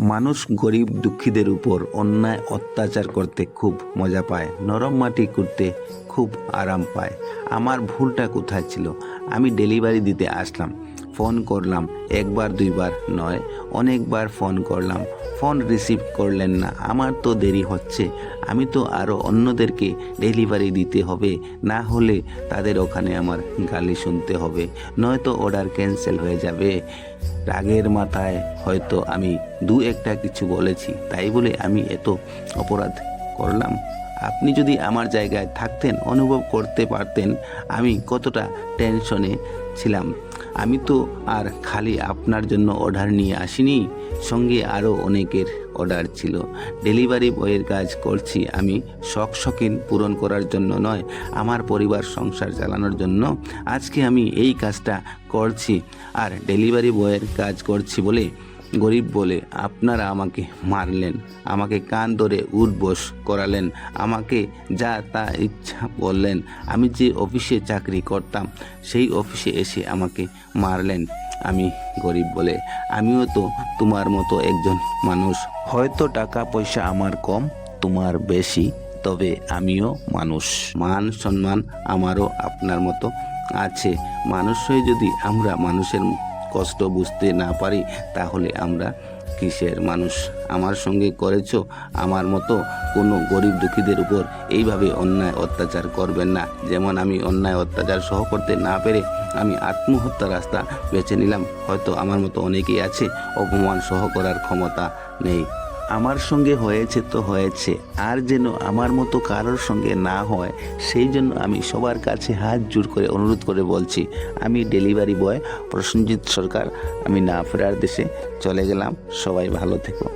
মানুষ গরিব দুঃখীদের উপর অন্যায় অত্যাচার করতে খুব মজা পায়, নরম মাটি করতে খুব আরাম পায়। আমার ভুলটা কোথায় ছিল? আমি ডেলিভারি দিতে আসলাম। ফোন করলাম। একবার, দুইবার নয়, অনেকবার ফোন করলাম। ফোন রিসিভ করলেন না। আমার তো দেরি হচ্ছে। আমি তো আরও অন্যদেরকে ডেলিভারি দিতে হবে। না হলে তাদের ওখানে আমার গালি শুনতে হবে। নয়তো অর্ডার ক্যান্সেল হয়ে যাবে। রাগের মাথায় হয়তো আমি দু একটা কিছু বলেছি। তাই বলে আমি এত অপরাধ করলাম। আপনি যদি আমার জায়গায় থাকতেন, অনুভব করতে পারতেন, আমি কতটা টেনশনে ছিলাম। আমি তো আর খালি আপনার জন্য অর্ডার নিয়ে আসিনি, সঙ্গে আরও অনেকের অর্ডার ছিল। ডেলিভারি বয়ের কাজ করছি আমি, শখ শখিন পূরণ করার জন্য নয়, আমার পরিবার সংসার চালানোর জন্য। আজকে আমি এই কাজটা করছি, আর ডেলিভারি বয়ের কাজ করছি বলে গরিব বলে আপনারা আমাকে মারলেন, আমাকে কান ধরে উঠবোস করালেন, আমাকে যা তা ইচ্ছা বললেন। আমি যে অফিসে চাকরি করতাম, সেই অফিসে এসে আমাকে মারলেন। আমি গরিব বলে, আমিও তো তোমার মতো একজন মানুষ। হয়তো টাকা পয়সা আমার কম, তোমার বেশি, তবে আমিও মানুষ। মান সম্মান আমারও আপনার মতো আছে। মানুষ হয়ে যদি আমরা মানুষের কষ্ট বুঝতে না পারি, তাহলে আমরা কিসের মানুষ? আমার সঙ্গে করেছ? আমার মতো কোনো গরিব দুঃখীদের উপর এইভাবে অন্যায় অত্যাচার করবেন না। যেমন আমি অন্যায় অত্যাচার সহ করতে না পেরে আমি আত্মহত্যার রাস্তা বেছে নিলাম। হয়তো আমার মতো অনেকেই আছে, অপমান সহ করার ক্ষমতা নেই। আমার সঙ্গে হয়েছে তো হয়েছে, আর যেন আমার মতো কারোর সঙ্গে না হয়, সেই জন্য আমি সবার কাছে হাত জোর করে অনুরোধ করে বলছি, আমি ডেলিভারি বয় প্রসেনজিৎ সরকার, আমি না ফেরার দেশে চলে গেলাম, সবাই ভালো থেকো।